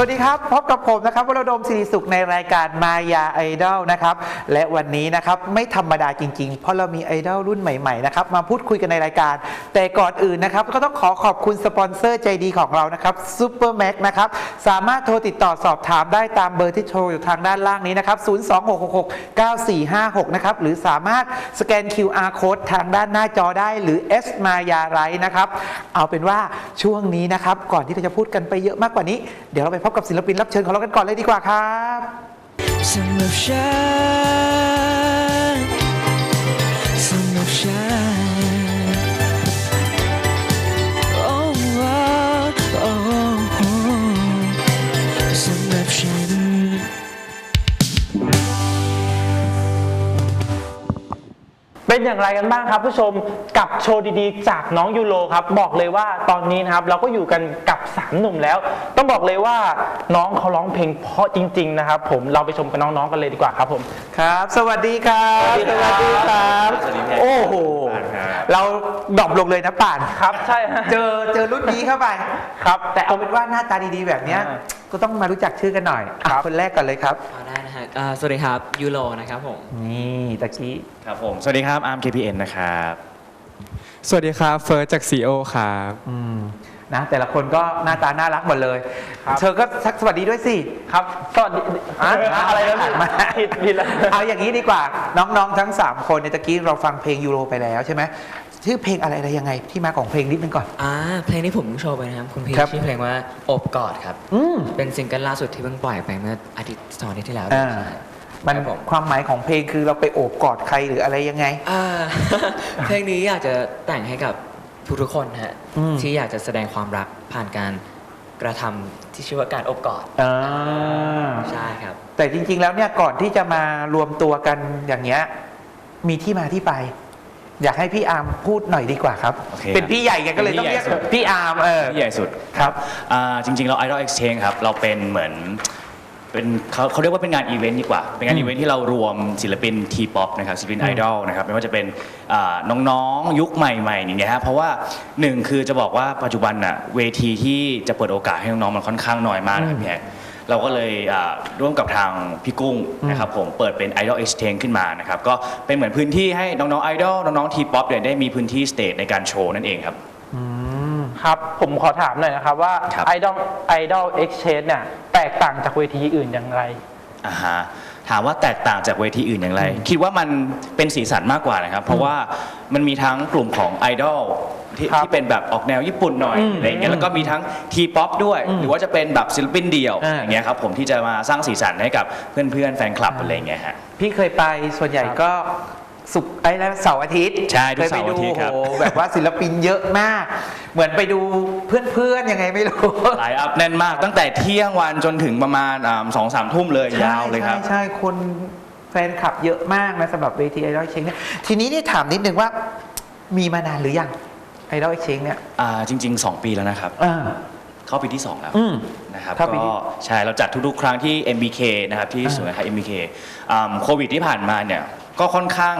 สวัสดีครับ พบกับผมนะครับวรดมศิริสุขในรายการมายาไอดอลนะครับ และวันนี้นะครับไม่ธรรมดาจริง ๆ เพราะเรามีไอดอลรุ่นใหม่ๆนะครับมาพูดคุยกันในรายการ แต่ก่อนอื่นนะครับ ก็ต้องขอขอบคุณสปอนเซอร์ใจดีของเรานะครับซูเปอร์แม็กนะครับสามารถโทรติดต่อสอบถามได้ตามเบอร์ที่โชว์อยู่ทางด้านล่างนี้นะครับ026669456นะครับหรือสามารถสแกน QR code ทางด้านหน้าจอได้หรือ S มายาไรนะครับเอาเป็นว่าช่วงนี้นะครับก่อนที่เราจะพูดกันไปเยอะมากกว่านี้ เดี๋ยวเราไปพบกับศิลปินรับเชิญของเรากันก่อนเลยดีกว่าครับ เป็นอย่างไรกันบ้างครับผู้ชมกับโชว์ดีๆ จากน้องยูโรครับ บอกเลยว่าตอนนี้นะครับเราก็อยู่กันกับสามหนุ่มแล้ว ต้องบอกเลยว่าน้องเขาร้องเพลงเพราะจริง ๆ นะครับ ผมเราไปชมกับน้องๆกันเลยดีกว่าครับผม ครับ สวัสดีครับสวัสดีครับสวัสดีครับโอ้โหเราดรอปลงเลยนะป่านครับ ใช่ฮะเจอเจอรุ่นนี้เข้าไปครับ แต่เอาเป็นว่าหน้าตาดีๆแบบเนี้ยอ่าก็ต้องมารู้จักชื่อกันหน่อยครับอะคนแรกก่อนเลยครับเอาได้นะ ฮะอ่าสวัสดีครับยูโรนะครับผม นี่ตะกี้ครับผม สวัสดีครับอาร์ม KPN นะครับ สวัสดีครับ เฟิร์สจากซีโอครับ อืมนะแต่ละคนก็หน้าตาน่ารักหมดเลยครับเธอก็ทักสวัสดีด้วยสิครับสวัสดีอะอะไรนะผ่านมาผิดผิดแล้วเอาอย่างนี้ดีกว่าน้องๆทั้ง 3 คนในยตะกี้เราฟังเพลงยูโรไปแล้วใช่ไหม ชื่อเพลงอะไรอะไรยังไง ที่มาของเพลงนิดนึงก่อน อ่าเพลงที่ผมโชว์ไปนะครับ คุณพีครับ ชื่อเพลงว่าอบกอดครับ อืมเป็นซิงเกิลล่าสุดที่เพิ่งปล่อยไปเมื่ออาทิตย์สองอาทิตย์ที่แล้วอ่ามันครับผมความหมายของเพลงคือเราไปโอบกอดใครหรืออะไรยังไง อ่า เพลงนี้อยากจะแต่งให้กับทุกๆคนฮะอืม ที่อยากจะแสดงความรักผ่านการกระทำที่ชื่อว่าการอบกอดอ่าใช่ครับ แต่จริงๆแล้วเนี่ยก่อนที่จะมารวมตัวกันอย่างเงี้ยมีที่มาที่ไป อยากให้พี่อาร์มพูดหน่อยดีกว่าครับ โอเคเป็นพี่ใหญ่แกก็เลยเป็นต้องพี่เรียกใหญ่สุด พี่อาร์มเออ ที่ใหญ่สุดครับอ่าจริงๆเรา Idol Exchange ครับ เราเป็นเหมือนเป็นเขาเขาเรียกว่าเป็นงานอีเวนต์ดีกว่า เป็นงานอืมอีเวนต์ที่เรารวมศิลปินทีป๊อปนะครับศิลปินอืไอมดอลนะครับไม่ว่าจะเป็นอ่าน้องๆ ยุคใหม่ๆอย่างเงี้ยฮะเพราะว่าหนึ่งคือจะบอกว่าปัจจุบันน่ะเวทีที่จะเปิดโอกาสให้น้องๆมันค่อนข้างน้อยมากนะครับพี่แอ๊ เราก็เลยอ่าร่วมกับทางพี่กุ้งนะครับผมเปิดเป็น Idol Exchange ขึ้นมานะครับก็เป็นเหมือนพื้นที่ให้น้องๆไอดอลน้องๆทีป๊อปเนี่ยได้มีพื้นที่สเตจในการโชว์นั่นเองครับอืมครับ ผมขอถามหน่อยนะครับว่า ครับ Idol Idol Exchange เนี่ยแตกต่างจากเวทีอื่นอย่างไร อ่าฮะถามว่าแตกต่างจากเวทีอื่นอย่างไร คิดว่ามันเป็นสีสันมากกว่านะครับ เพราะว่ามันมีทั้งกลุ่มของไอดอล ที่ครับที่เป็นแบบออกแนวญี่ปุ่นหน่อยอืมอะไรอย่างเงี้ยแล้วก็มีทั้งทีป๊อปด้วย อืมหรือว่าจะเป็นแบบศิลปินเดี่ยวอ่า อย่างเงี้ยครับผมที่จะมาสร้างสีสันให้กับเพื่อนๆแฟนคลับอะไรอย่างเงี้ยฮะ พี่เคยไปส่วนใหญ่ก็สุกร์ไอ้แล้วเสาร์อาทิตย์ใช่ทุเคกยไปเสาร์ดูอาทิตย์ครับโอ้โหแบบว่าศิลปินเยอะมาก เหมือนไปดูเพื่อนๆยังไงไม่รู้ ไลน์อัพแน่นมากตั้งแต่เที่ยงวันจนถึงประมาณสองสามทุ่มเลยยาวเลยครับ ใช่ใช่คนแฟนคลับเยอะมากนะสำหรับเวทีไอดอลเชงเนี่ยทีนี้นี่ถามนิดนึงว่ามีมานานหรือยัง ไอดอลเชงเนี่ยอ่าจริง ๆ 2 ปีแล้วนะครับ อ่า เข้าปีที่ 2 แล้วอืมนะครับเข้าปีที่ก็ใช่เราจัดทุกๆ ครั้งที่ MBK นะครับที่อ่าศูนย์การค้า MBK อ่าโควิดที่ผ่านมาเนี่ยก็ค่อนข้าง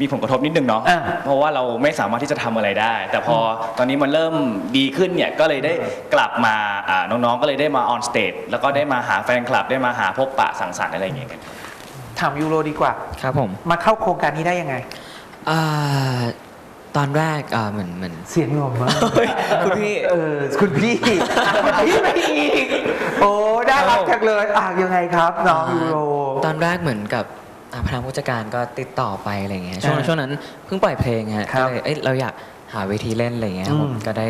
มีผลกระทบนิดนึงเนาะอ่าเพราะว่าเราไม่สามารถที่จะทำอะไรได้ แต่พอตอนนี้มันเริ่มดีขึ้นเนี่ยก็เลยได้กลับมาอ่าน้องๆก็เลยได้มาออนสเตจแล้วก็ได้มาหาแฟนคลับ ได้มาหาพบปะสังสรรค์อะไรอย่างเงี้ยกัน ถามยูโรดีกว่า ครับผมมาเข้าโครงการนี้ได้ยังไง อ่า ตอนแรกอ่าเหมือนเหมือน เสียงหล่อมากคุณพี่ เออคุณพี่พี่ไม่อีก โอ้ได้รักจังเลยอะยังไงครับน้องยูโร ตอนแรกเหมือนกับอ่าพนักผู้จัดการก็ติดต่อไปอะไรเงี้ยช่วงอ่าช่วงนั้นเพิ่งปล่อยเพลงฮะครัก็บเลยเอ้ยเราอยากหาเวทีเล่นอะไรเงี้ยอืมผมก็ได้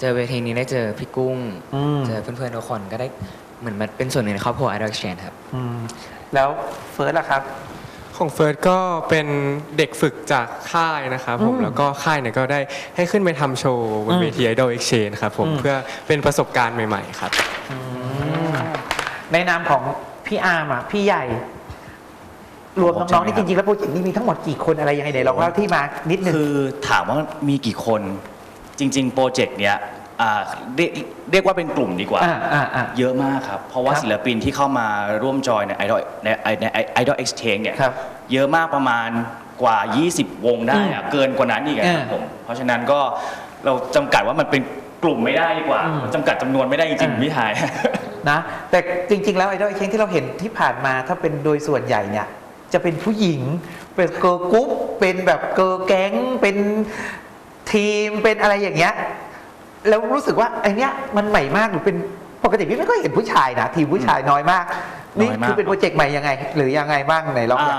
เจอเวทีนี้ได้เจอพี่กุ้ง อืม เจอเพื่อนๆทุกคนก็ได้เหมือนมันเป็นส่วนหนึ่งในครอบครัว Idol Exchange ครับ อืมแล้วเฟิร์สล่ะครับ ของเฟิร์สก็เป็นเด็กฝึกจากค่ายนะครับผมอืมแล้วก็ค่ายเนี่ยก็ได้ให้ขึ้นไปทำโชว์บอืนมเวที Idol Exchange ครับผมอืมเพื่อเป็นประสบการณ์ใหม่ ๆ ครับ ในนามของพี่อาร์มอะพี่ใหญ่ รวมน้องๆนี่จริงๆแล้วโปรเจกต์นี้มีทั้งหมดกี่คนอะไรยังไงเดี๋ยวลองเล่าที่มานิดนึงคือถามว่ามีกี่คนจริง ๆ โปรเจกต์เนี้ย อ่าเรียกเรียกว่าเป็นกลุ่มดีกว่า อ่าอ่าอ่า เยอะมากครับ เพราะว่าครับศิลปินที่เข้ามาร่วมจอยใน Idol ในใน Idol Exchange เนี่ยครับเยอะมากประมาณกว่า 20 วงได้อะอืมเกินกว่านั้นอีกอะครับอ่าผม เพราะฉะนั้นก็เราจำกัดว่ามันเป็นกลุ่มไม่ได้ดีกว่าอืมจำกัดจำนวนไม่ได้จริงอ่า ๆพี่ทายนะแต่จริง ๆ แล้วไอดอลเชงที่เราเห็นที่ผ่านมาถ้าเป็นโดยส่วนใหญ่เนี่ย จะเป็นผู้หญิง เป็นเกิร์ลกรุ๊ปเป็นแบบเกิร์ลแก๊งเป็นทีมเป็นอะไรอย่างเงี้ย แล้วรู้สึกว่าไอเนี้ยมันใหม่มากหรือเป็นปกติพี่ไม่ค่อยเห็นผู้ชายนะทีมผู้ชายน้อยมาก นี่น้อยมาก คือเป็นโปรเจกต์ใหม่ยังไง หรือยังไงบ้างไหนลองอ่า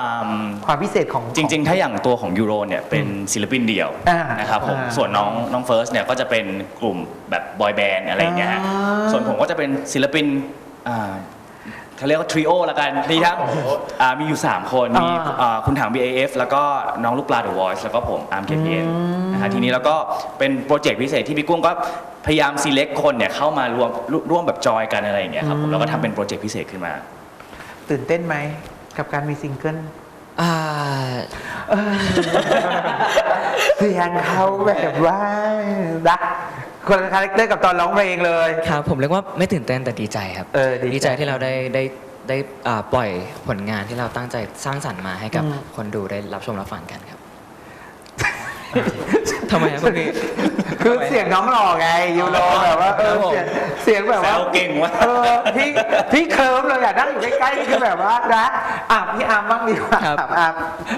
ความพิเศษของ จริง ๆ ถ้าอย่างตัวของยูโรเนี่ยเป็นศิลปินเดี่ยวอ่านะครับผมอ่าส่วนน้องน้องเฟิร์สเนี่ยก็จะเป็นกลุ่มแบบบอยแบนด์อะไรอย่างเงี้ยฮะอ่าส่วนผมก็จะเป็นศิลปินอ่า เขาเรียกว่าทริโอละกันดีครับอ่ามีอยู่ 3 คนมีอ่าอ่าคุณถัง BAF แล้วก็น้องลูกปลา The Voice แล้วก็ผมอาร์ม KPN นะฮะทีนี้แล้วก็เป็นโปรเจกต์พิเศษที่พี่กุ้งก็พยายาม select คนเนี่ยเข้ามารวมร่วมแบบจอยกันอะไรอย่างเงี้ยครับผมแล้วก็ทำเป็นโปรเจกต์พิเศษขึ้นมา ตื่นเต้นไหมกับการมีซิงเกิลอ่าเสียงเขาแบบว่าดัก คนละคาแรคเตอร์กับตอนร้องเพลงเลย ครับผมเรียกว่าไม่ตื่นเต้นแต่ดีใจครับเออดีใจ ดีใจที่เราได้ได้ได้อ่าปล่อยผลงานที่เราตั้งใจสร้างสรรค์มาให้กับอืมคนดูได้รับชมรับฟังกันครับ ทำไมครับพี่ คือเสียงน้องหล่อไงยูโรแบบว่าเออครับผมเสียงเสียงแบบว่าแซวเก่งว่ะ เออพี่พี่เคิร์มเลยอะนั่งอยู่ใกล้ๆคือแบบว่านะอะพี่อาร์มบ้างดีกว่าครับ ถามอาร์ม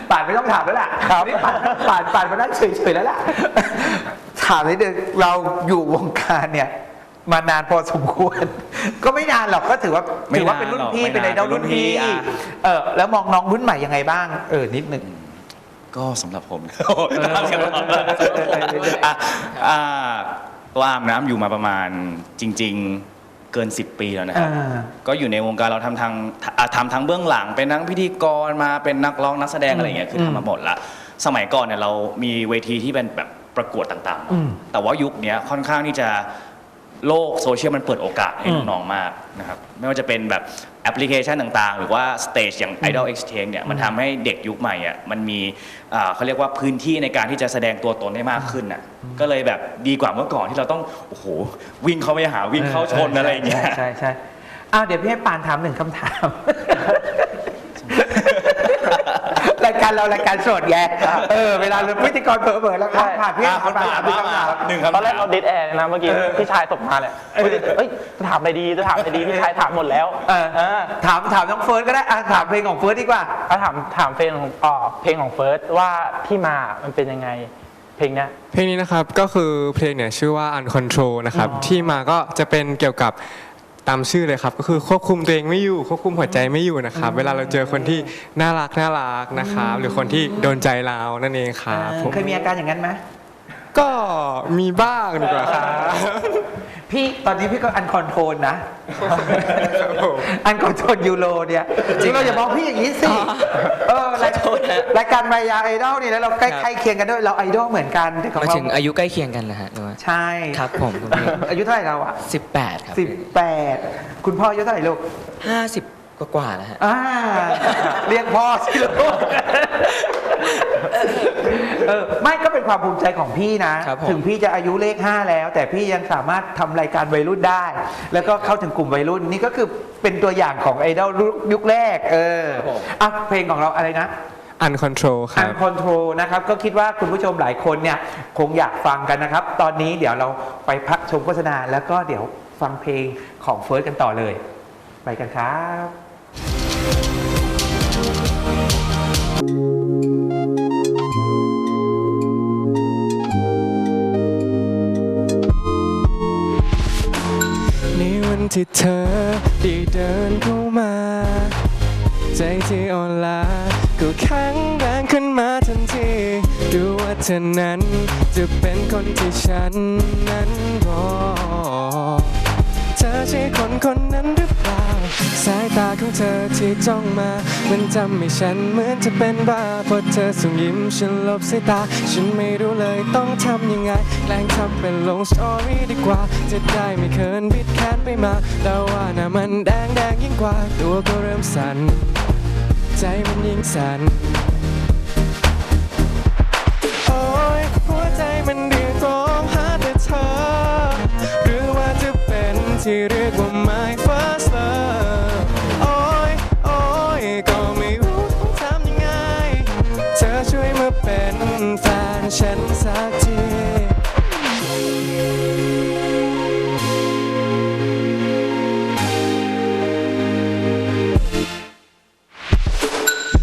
ป่านไม่ต้องถามแล้วล่ะครับนี่ป่านป่านป่านมานั่งเฉยๆแล้วล่ะ ถามนิดนึงเราอยู่วงการเนี่ยมานานพอสมควร ก็ไม่นานหรอกก็ถือว่าไม่ถือว่าเป็นรุ่นพี่นานหรอกเป็นไอดอลไม่นานรุ่นพี่เป็นรุ่นพี่อะ เออแล้วมองน้องรุ่นใหม่ยังไงบ้าง เออนิดหนึ่งก็สำหรับผมตามกันตลอดอะอ่าตัวอาร์มน้ำอยู่มาประมาณจริง ๆ เกิน 10 ปีแล้วนะครับ อ่าก็อยู่ในวงการเราทำทางอะทำทั้งเบื้องหลัง เป็นทั้งพิธีกรมาเป็นนักร้องนักแสดงอะไรเงี้ยคือทำมาหมดละ สมัยก่อนเนี่ยเรามีเวทีที่เป็นแบบ ประกวดต่างๆอืมแต่ว่ายุคเนี้ยค่อนข้างที่จะโลกโซเชียลมันเปิดโอกาสให้อืมน้องๆมากนะครับไม่ว่าจะเป็นแบบแอปพลิเคชันต่างๆ หรือว่าสเตจอย่าง Idol Exchange เนี่ยมันทำให้เด็กยุคใหม่อะมันมีอ่าเขาเรียกว่าพื้นที่ในการที่จะแสดงตัวตนได้มากขึ้นอะก็เลยแบบดีกว่าเมื่อก่อนที่เราต้องโอ้โหวิ่งเข้าไปหาวิ่งเข้าชนอะไรอย่างเงี้ยใช่ใช่ใช่อ้าวเดี๋ยวพี่ให้ปานถามหนึ่งคำถามราย การเรารายการสดแย่เออเวลาเราพิธีกรเผลอๆแล้วครับผ่านพี่อะผ่านคนผ่านผ่านคำถามหนึ่งตอนแรกเราดิดแอร์นะเมื่อกี้พี่ชายตกมาเนี่ยเอ้ยจะถามอะไรดีจะถามอะไรดีพี่ชายถามหมดแล้วเออเออถามถามน้องเฟิร์สก็ได้อะถามเพลงของเฟิร์สดีกว่าถ้าถามถามเพลงของอ๋อเพลงของเฟิร์สว่าที่มามันเป็นยังไงเพลงเนี้ยเพลงนี้นะครับก็คือเพลงเนี่ยชื่อว่า Uncontrol นะครับที่มาก็จะเป็นเกี่ยวกับ ตามชื่อเลยครับ ก็คือควบคุมตัวเองไม่อยู่ควบคุมหัวใจไม่อยู่นะครับ เวลาเราเจอคนที่น่ารักน่ารักนะครับหรือคนที่โดนใจเรานั่นเองครับผม เคยมีอาการอย่างนั้นไหม ก็มีบ้างดีกว่าครับพี่ตอนนี้พี่ก็อันคอนโทรลนะ อันคอนโทรลยูโรเนี่ย จริงเราอย่ามองพี่อย่างนี้สิ เออรายขอโทษนะรายการมายาไอดอลนี่แล้วเราใกครับล้ๆเคียงกันด้วยเราไอดอลเหมือนกันแต่ของมาเราถึงอายุใกล้เคียงกันนะฮะหรือว่าใช่ครับผมคุณพี่อายุเท่าไหร่เราอะสิบแปดครับสิบแปดคุณพ่ออายุเท่าไหร่ลูกห้าสิบกว่าๆแล้วฮะอ่าเรียกพ่อสิลูก เออไม่ก็เป็นความภูมิใจของพี่นะ ครับผม ถึงพี่จะอายุเลข 5 แล้ว แต่พี่ยังสามารถทำรายการวัยรุ่นได้ แล้วก็เข้าถึงกลุ่มวัยรุ่นนี่ก็คือเป็นตัวอย่างของไอดอลยุคแรก เอออะเพลงของเราอะไรนะ Uncontrol คอัรันบคอนโทรนะครับก็คิดว่าคุณผู้ชมหลายคนเนี่ยคงอยากฟังกันนะครับ ตอนนี้เดี๋ยวเราไปพักชมโฆษณาแล้วก็เดี๋ยวฟังเพลงของเฟิร์สกันต่อเลย ไปกันครับ ที่เธอได้เดินเข้ามา ใจที่อ่อนล้าก็แข็งแรงขึ้นมาทันที ดูว่าเธอนั้นจะเป็นคนที่ฉันนั้นรอ เธอใช่คนคนนั้นหรือเปล่า สายตาของเธอที่จ้องมา มันทำให้ฉันเหมือนจะเป็นบ้าพราะเธอส่งยิ้มฉันลบสายตา ฉันไม่รู้เลยต้องทำยังไงแกล้งทำเป็นลงสตอรี่ดีกว่า จะได้ไม่เคินบิดแขนไปมาแต่ว่าหน้ามันแดงแดงยิ่งกว่า ตัวก็เริ่มสั่น ใจมันยิ่งสั่นโอ้ยหัวใจมันเรียกร้องหาแต่เธอ หรือว่าจะเป็นที่เรียก แฟนฉันสักที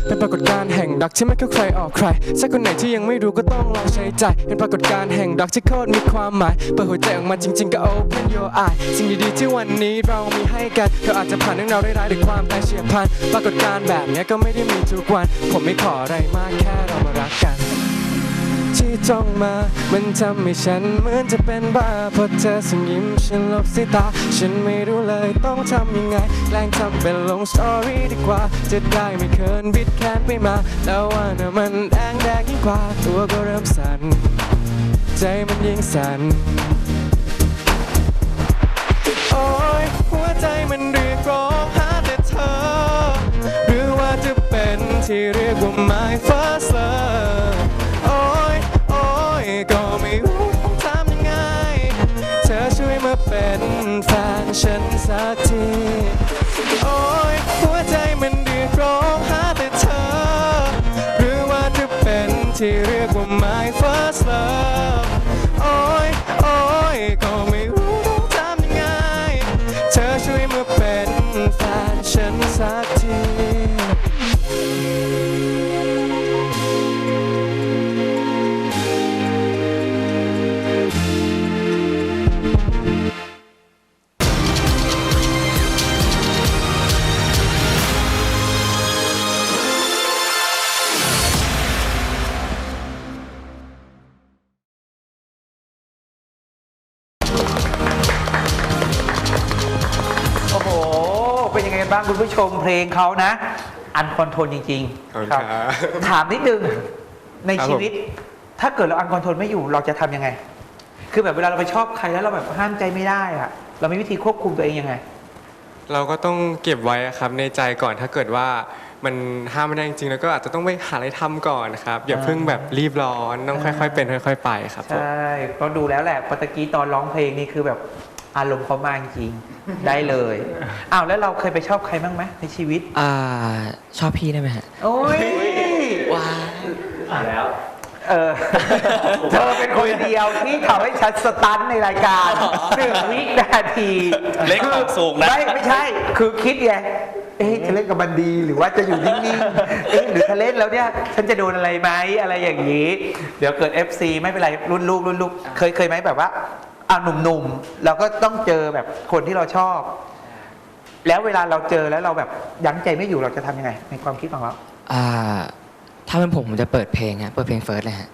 เป็นปรากฏการณ์แห่งดักที่ไม่เข้ใครออกใครสักคนไหนที่ยังไม่รู้ก็ต้องลองใช้ใจ เป็นปรากฏการณ์แห่งดักที่โคตรมีความหมาย เปิดหัวใจออกมาจริง ๆ ก็ open your eyes สิ่งดีๆที่วันนี้เรามีให้กันเธออาจจะผ่านเรื่องราวร้ายๆหรือความตายเฉียบพลัน ปรากฏการณ์แบบนี้ก็ไม่ได้มีทุกวัน ผมไม่ขออะไรมากแค่เรา ที่จ้องมา มันทำให้ฉันเหมือนจะเป็นบ้าเพราะเธอส่งยิ้มฉันลบสายตา ฉันไม่รู้เลยต้องทำยังไง แกล้งทำเป็นลงสตอรี่ดีกว่า จะได้ไม่เคินบิดแค้นไปมาแล้วว่าน่ะมันแดงแดงยิ่งกว่า ตัวก็เริ่มสั่น ใจมันยิ่งสั่นโอ้ยหัวใจมันเรียกร้องหาแต่เธอ หรือว่าจะเป็นที่เรียกว่า my first ฉันสักที ชมเพลงเขานะ อันคอนโทรลจริงขอบคุณๆครับ ถามนิดนึงในครับชีวิต ถ้าเกิดเราอันคอนโทรลไม่อยู่เราจะทำยังไง คือแบบเวลาเราไปชอบใครแล้วเราแบบห้ามใจไม่ได้อะเรามีวิธีควบคุมตัวเองยังไง เราก็ต้องเก็บไว้อะครับในใจก่อนถ้าเกิดว่ามันห้ามไม่ได้จริงๆ แล้วก็อาจจะต้องไปหาอะไรทำก่อนนะครับ อย่าเพิ่งแบบรีบร้อนต้องค่อย ๆ เป็นค่อย ๆ ไปครับผมใช่เพราะดูแล้วแหละปตะกี้ตอนร้องเพลงนี่คือแบบ อารมณ์เขามาจริงๆได้เลยอ้าวแล้วเราเคยไปชอบใครบ้างไหมในชีวิตอ่าชอบพี่ได้ไหมฮะโอ้ยว้าเออเธอเป็นคนเดียวที่ทำให้ฉันสตันในรายการหนึ่งวินาทีเล็กของสูงนะไม่ไม่ใช่ คือคิดไงเอ๊ะจะเล่นกับมันดีหรือว่าจะอยู่นิ่งๆ เอ๊ะหรือถ้าเล่นแล้วเนี่ย ฉันจะโดนอะไรไหมอะไรอย่างนี้ เดี๋ยวเกิด FC ไม่เป็นไรรุ่นลูกรุ่นลูกเคยเคยไหมแบบว่า อ่าหนุ่มๆเราก็ต้องเจอแบบคนที่เราชอบ แล้วเวลาเราเจอแล้วเราแบบยั้งใจไม่อยู่เราจะทำยังไง ในความคิดของเราอ่า ถ้าเป็นผมผมจะเปิดเพลงฮะเปิดเพลงเฟิร์สเลยฮะ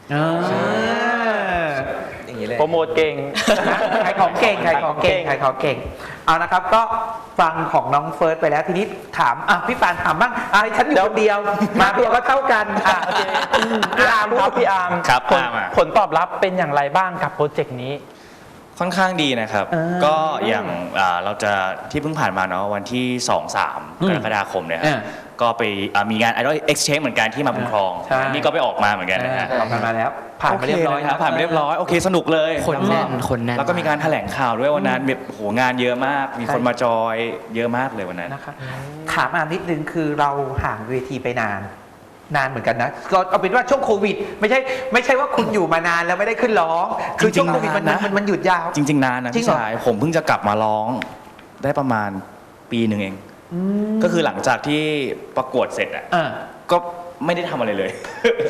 อย่างนี้เลยโปรโมทเก่งขายของเก่งขายของเก่งขายของเก่งเอานะครับ ก็ฟังของน้องเฟิร์สไปแล้วทีนี้ถามอะพี่ปานถามบ้างอะฉันอยู่คนเดียว มาตัวก็เท่ากันอะโอเคพี่อาร์มครับพี่อาร์มครับผลอาร์มอะผลตอบรับเป็นอย่างไรบ้างกับโปรเจกต์นี้ ค่อนข้างดีนะครับ อ่าก็อย่างอ่าเราจะที่เพิ่งผ่านมาเนาะวันที่ 2-3 กรกฎาคมเนี่ยครับอ่าก็ไปอ่ามีงาน Idol Exchange เหมือนกันที่มาบุญครอง ใช่ นี่ก็ไปออกมาเหมือนกันนะฮะออกกันมาแล้ว ผ่านไปเรียบร้อยโคนะผ่านไปเรียบร้อยโอเคสนุกเลยคนแน่นคนแน่น แล้วก็มีการแถลงข่าวด้วยวันนั้นแบบโหงานเยอะมาก มีคนมาจอยเยอะมากเลยวันนั้น นะครับถามอานิดนึงคือเราห่างเวทีไปนาน นานเหมือนกันนะก็เอาเป็นว่าช่วงโควิด ไม่ใช่ไม่ใช่ว่าคุณอยู่มานานแล้วไม่ได้ขึ้นร้อง คือช่วงโควิดมันจริงๆนานนะมันมันหยุดยาว จริง ๆ นานนะจริงพี่เหรอชายผมเพิ่งจะกลับมาร้องได้ประมาณปีหนึ่งเองก็คือหลังจากที่ประกวดเสร็จอะอ่าก็ไม่ได้ทำอะไรเลย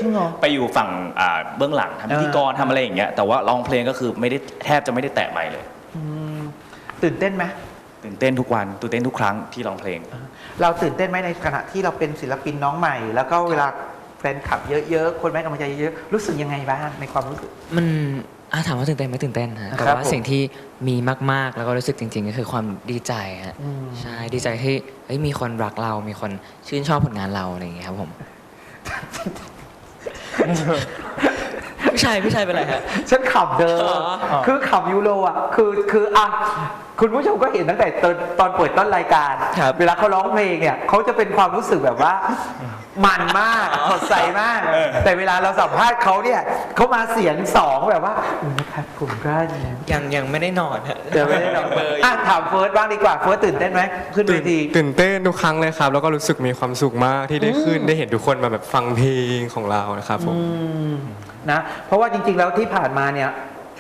จริงเหรอไปอยู่ฝั่งอ่าเบื้องหลังทำพิธีกรทำอะไรอย่างเงี้ยแต่ว่าร้องเพลงก็คือไม่ได้แทบจะไม่ได้แตะไมค์เลยอืมตื่นเต้นไหม ตื่นเต้นทุกวันตื่นเต้นทุกครั้งที่ร้องเพลง เราตื่นเต้นไหมในขณะที่เราเป็นศิลปินน้องใหม่ แล้วก็เวลาแฟนคลับเยอะๆ คนแม่กำลังใจเยอะๆ รู้สึกยังไงบ้างในความรู้สึก มันอะถามว่าตื่นเต้นไหมตื่นเต้นฮะครับแต่ว่าผมสิ่งที่มีมากๆ แล้วก็รู้สึกจริง ๆ ก็คือความดีใจฮะอืมใช่ดีใจที่เฮ้ยมีคนรักเรา มีคนชื่นชอบผลงานเราอะไรอย่างเงี้ยครับผมพี่ชายพี่ชายเป็นไรฮะฉันขับเดิมอ๋อคือขับยูโรอะคือคืออะ คุณผู้ชมก็เห็นตั้งแต่ตอนตอนเปิดต้นรายการ ครับเวลาเขาร้องเพลงเนี่ยเขาจะเป็นความรู้สึกแบบว่า มันมากสดใสมากแต่เวลาเราสัมภาษณ์เขาเนี่ยเขามาเสียงสองแบบว่าอืมนะครับผมก็เนี่ยยังยังไม่ได้นอนฮะเดี๋ยวไม่ได้ลองอะถามเฟิร์สบ้างดีกว่าเฟิร์สตื่นเต้นไหมขึ้นเวตื่นที ตื่นเต้นทุกครั้งเลยครับ แล้วก็รู้สึกมีความสุขมากที่ได้ขึ้นได้เห็นทุกคนมาแบบฟังเพลงของเรานะครับผม อืมนะเพราะว่าจริงๆแล้วที่ผ่านมาเนี่ย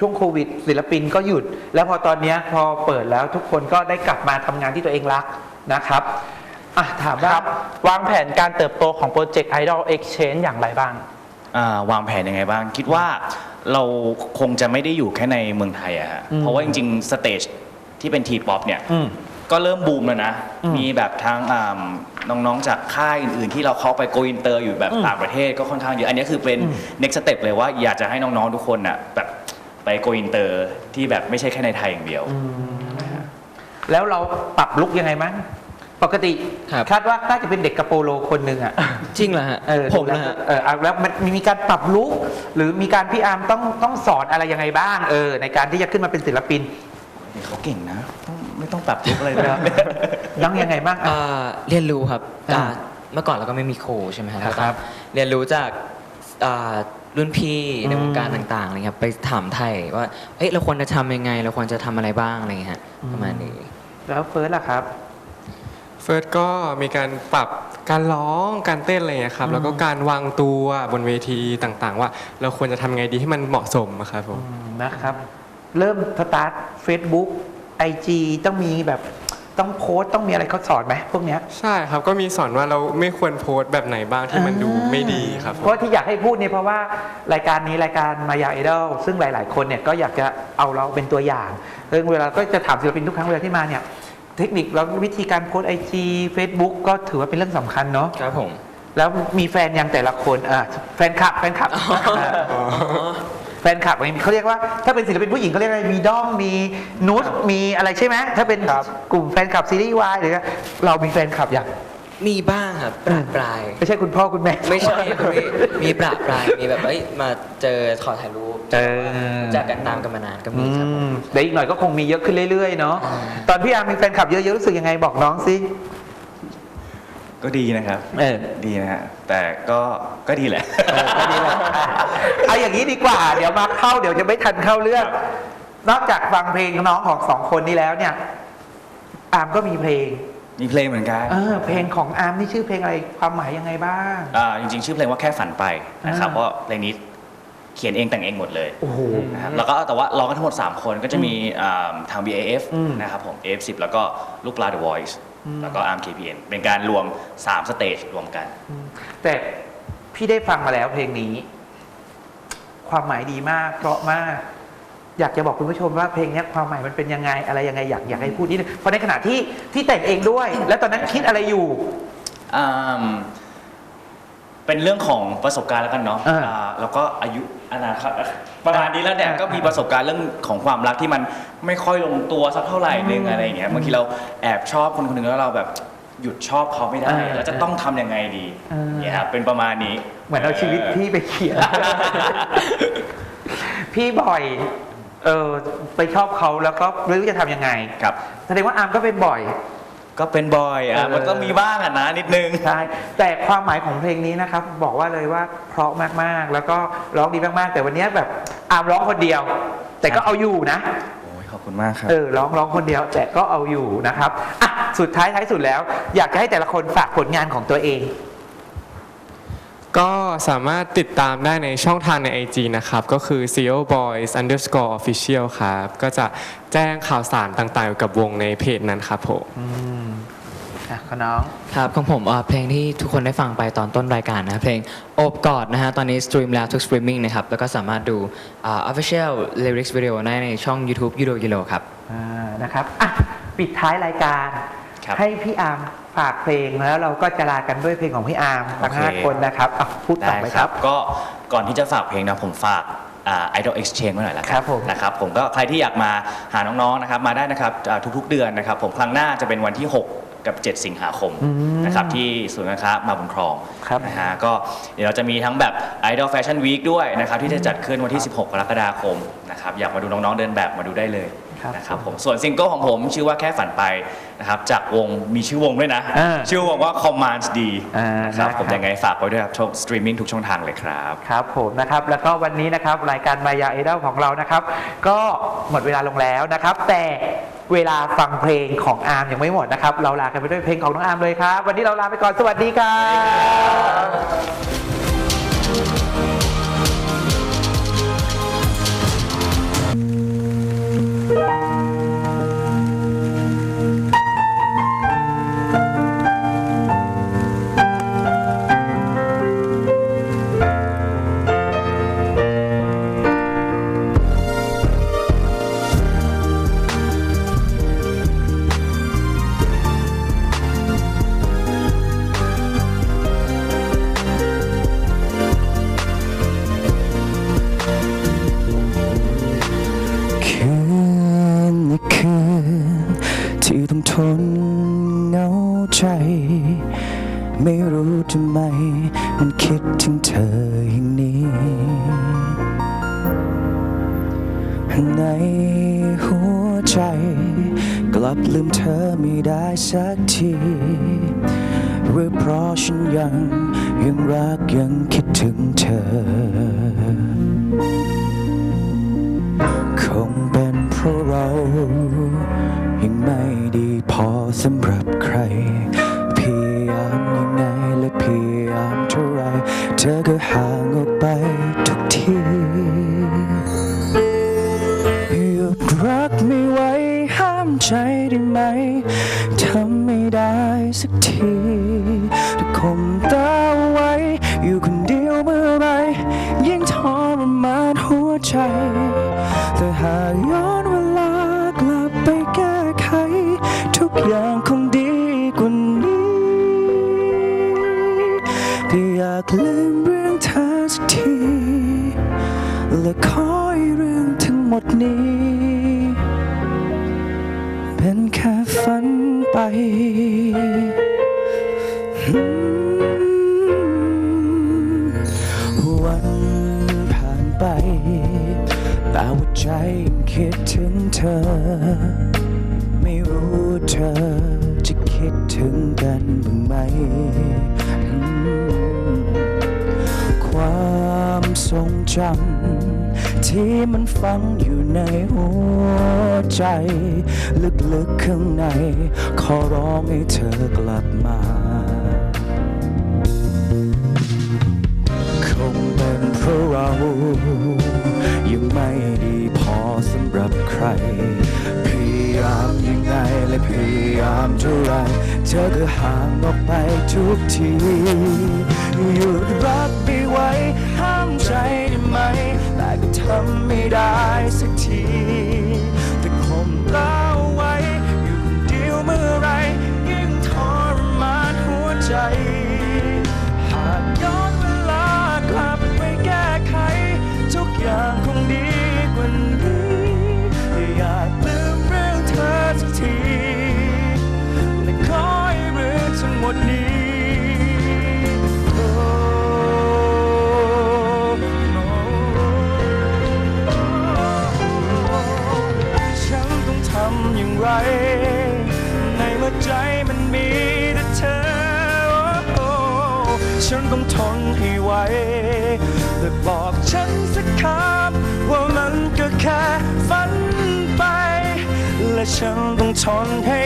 ช่วงโควิด ศิลปินก็หยุด แล้วพอตอนเนี้ยพอเปิดแล้วทุกคนก็ได้กลับมาทำงานที่ตัวเองรักนะครับอะถามคว่ารับ วางแผนการเติบโตของโปรเจกต์ Idol Exchange อย่างไรบ้าง อ่าวางแผนยังไงบ้าง คิดว่าเราคงจะไม่ได้อยู่แค่ในเมืองไทยอะฮะเพราะว่าจริงๆสเตจที่เป็นทีป๊อปเนี่ย อืม ก็เริ่มบูมแล้วนะ อืมมีแบบทั้งอ่าน้องๆ จากค่ายอื่นๆ ที่เราเข้าไปโกอินเตอร์อยู่แบบอืมต่างประเทศก็ค่อนข้างเยอะ อันนี้คือเป็น อืม next step เลยว่าอยากจะให้น้องๆ ทุกคนน่ะแบบ ไปโกอินเตอร์ที่แบบไม่ใช่แค่ในไทยอย่างเดียว แล้วเราปรับลุกยังไงมั้งปกติครับ คาดว่าน่าจะเป็นเด็กกระโปโลคนหนึ่งอะจริงเหรอฮะเออผมนะฮะ เออเอาแล้วมันมีการปรับลุกหรือมีการพี่อาร์มต้องต้องสอนอะไรยังไงบ้างเออในการที่จะขึ้นมาเป็นศิลปินเขาเก่งนะต้องไม่ต้องปรับลุกอะไรเลยน้องยังไงบ้างอะ อ่าเรียนรู้ครับอ่าอ่าเมื่อก่อนเราก็ไม่มีครูใช่ไหมฮะครับเราต้องเรียนรู้จากอ่า รุ่นพี่ในอืมวงการต่างๆอะไรเงี้ยไปถามไทยว่าเอ้ยเราควรจะทำยังไง เราควรจะทำอะไรบ้างอะไรเงี้ยฮะประมาณนี้ แล้วเฟิร์สล่ะครับ เฟิร์สก็มีการปรับการร้องการเต้นอะไรอย่างเงี้ยครับ แล้วก็การวางตัวบนเวทีต่างๆ ว่า เราควรจะทำไงดีให้มันเหมาะสมอะครับผม นะครับ เริ่มสตาร์ท Facebook IG ต้องมีแบบ ต้องโพสต์ต้องมีอะไรเขาสอนไหมพวกเนี้ยใช่ครับก็มีสอนว่าเราไม่ควรโพสต์แบบไหนบ้างที่มันดูไม่ดีครับผเพมราะที่อยากให้พูดเนี่ยเพราะว่ารายการนี้รายการมายาไอดอลซึ่งหลาย ๆ คนเนี่ยก็อยากจะเอาเราเป็นตัวอย่างเรื่องเวลาก็จะถามศิลปินทุกครั้งเวลาที่มาเนี่ยเทคนิคแล้ววิธีการโพสไอจีเฟซบุ๊กก็ถือว่าเป็นเรื่องสำคัญเนาะครับผมแล้วมีแฟนยังแต่ละคนอะแฟนคลับแฟนคลับอะ แฟนคลับเขาเรียกว่า ถ้าเป็นศิลปินผู้หญิงเขาเรียกอะไรมีด้อมมีนูตมีอะไรใช่ไหมถ้าเป็นครับ กลุ่มแฟนคลับซีรีส์วายหรือเรามีแฟนคลับอย่างมีบ้างครับปราปราย ไม่ใช่คุณพ่อคุณแม่ไม่ใช่ครับมีมีปราปรายมีแบบเอ้ยมาเจอขอถ่ายรูปเออรู้จากกันตามกันมานานก็อืมีครับผมมเดี๋ยวอีกหน่อยก็คงมีเยอะขึ้นเรื่อยๆเนาะตอนพี่อาร์มมีแฟนคลับเยอะๆรู้สึกยังไงบอกน้องสิ ก็ดีนะครับ เออ ดีนะฮะแต่ก็ก็ดีแหละ เออก็ดีแหละอะเอาอย่างนี้ดีกว่า เดี๋ยวมาเข้าเดี๋ยวจะไม่ทันเข้าเรื่อง นอกจากฟังเพลงน้องของสองคนนี้แล้วเนี่ย อาร์มก็มีเพลง มีเพลงเหมือนกันเออ เพลงของอาร์มนี่ชื่อเพลงอะไรความหมายยังไงบ้าง อ่าจริงๆ ชื่อเพลงว่าแค่ฝันไปนะครับอ่า เพราะเพลงนี้เขียนเองแต่งเองหมดเลยโอ้โห นะครับแล้วก็แต่ว่าร้องกันทั้งหมด 3 คนก็จะมีอ่าทาง BAF อืม นะครับผม AF10 แล้วก็ลูกปลา The Voice แล้วก็ ARM KPN เป็นการรวม3สเตจรวมกัน แต่พี่ได้ฟังมาแล้วเพลงนี้ ความหมายดีมาก เพราะมาก อยากจะบอกคุณผู้ชมว่าเพลงเนี้ยความหมายมันเป็นยังไงอะไรยังไงอยากอยากให้พูดนิดนึงเพราะในขณะที่ที่แต่งเองด้วย แล้วตอนนั้นคิดอะไรอยู่อืมเป็นเรื่องของประสบการณ์แล้วกันเนาะอ่าอ่าแล้วก็อายุ อนาคตประมาณนี้แล้วเนี่ยอ่าก็มีประสบการณ์เรื่องของความรักที่มันไม่ค่อยลงตัวสักเท่าไหร่นึงอะไรอย่างเงี้ยบางทีเราแอบชอบคนคนหนึ่งแล้วเราแบบหยุดชอบเขาไม่ได้อ่าแล้วจะต้องทำยังไงดีอ่าเนี่ยครับเป็นประมาณนี้เหมือนเอาชีวิตพี่ไปเขียนพี่บ่อยเออไปชอบเขาแล้วก็ไม่รู้จะทำยังไงครับแสดงว่าอาร์มก็เป็นบ่อย ก็เป็นบอยอะเออ มันต้องมีบ้างอะนะนิดนึง ใช่แต่ความหมายของเพลงนี้นะครับ บอกว่าเลยว่าเพราะมากๆ แล้วก็ร้องดีมากๆ แต่วันนี้แบบอาร์มร้องคนเดียว แต่ก็เอาอยู่นะ โอ้ยขอบคุณมากครับ เออร้องร้องคนเดียวแต่ก็เอาอยู่นะครับอะสุดท้ายท้ายสุดแล้ว อยากจะให้แต่ละคนฝากผลงานของตัวเอง ก็สามารถติดตามได้ในช่องทางใน IG นะครับ ก็คือ c e o boys underscore official ครับ ก็จะแจ้งข่าวสารต่างๆเกี่ยวกับวงในเพจนั้นครับผม อืม อะขอน้อง ครับของผมอ่าเพลงที่ทุกคนได้ฟังไปตอนต้นรายการนะเพลงโอบกอดนะฮะตอนนี้สตรีมแล้วทุกสตรีมมิ่งนะครับแล้วก็สามารถดูอ่า official lyrics video ได้ในช่อง YouTube ยูโดยูโ o ครับ อ่านะครับอะปิดท้ายรายการ ครับให้พี่อาร์มฝากเพลงแล้วเราก็จะลากันด้วยเพลงของพี่อาร์มทั้งโอเค ห้าคนนะครับอะพูดต่อได้ไปคครัรับ บ ก็ก่อนที่จะฝากเพลงนะผมฝากอ่า Idol Exchange ไว้หน่อยละกันครับผมนะครับผมก็ใครที่อยากมาหาน้องๆนะครับมาได้นะครับอ่าทุกๆเดือนนะครับผมครั้งหน้าจะเป็นวันที่ 6 กับ 7 สิงหาคมนะครับที่ศูนย์การค้ามาบุญครองครับนะฮะก็เดี๋ยวเราจะมีทั้งแบบ Idol Fashion Week ด้วยนะครับที่จะจัดขึ้นวันที่ 16กรกฎาคมนะครับอยากมาดูน้องๆเดินแบบมาดูได้เลยครับนะครับผมส่วนซิงเกิลของผมชื่อว่าแค่ฝันไปนะครับจากวงมีชื่อวงด้วยนะอ่าชื่อวงว่า Commands D อ่านะครับผมนะครับยังไงฝากไว้ด้วยครับช่องสตรีมมิ่งทุกช่องทางเลยครับครับผมนะครับแล้วก็วันนี้นะครับรายการมายาไอดอลของเรานะครับก็หมดเวลาลงแล้วนะครับแต่ เวลาฟังเพลงของอาร์มยังไม่หมดนะครับ เราลากันไปด้วยเพลงของน้องอาร์มเลยครับ วันนี้เราลาไปก่อน สวัสดีครับ หรือเพราะฉันยัง ยังรักยังคิดถึงเธอ คงเป็นเพราะเรา ยังไม่ดีพอสำหรับใครพยายามยังไงและพยายามเท่าไร เธอก็ห่างออกไปทุกทีหยุดรักไม่ไหวห้ามใจได้ไหม ทำไม่ได้สักที ใจแต่หากย้อนเวลากลับไปแก้ไข ทุกอย่างคงดีกว่านี้แต่อยากลืมเรื่องเธอสักที และขอให้เรื่องทั้งหมดนี้ เป็นแค่ฝันไป เธอ ไม่รู้เธอจะคิดถึงกันบ้างไหม ความทรงจำที่มันฝังอยู่ในหัวใจ ลึกๆข้างใน ขอร้องให้เธอกลับมา ธอก็ห่างออกไปทุกทีหยุดรักไม่ไหวห้ามใจได้ไหมแต่ก็ทำไม่ได้ ทนให้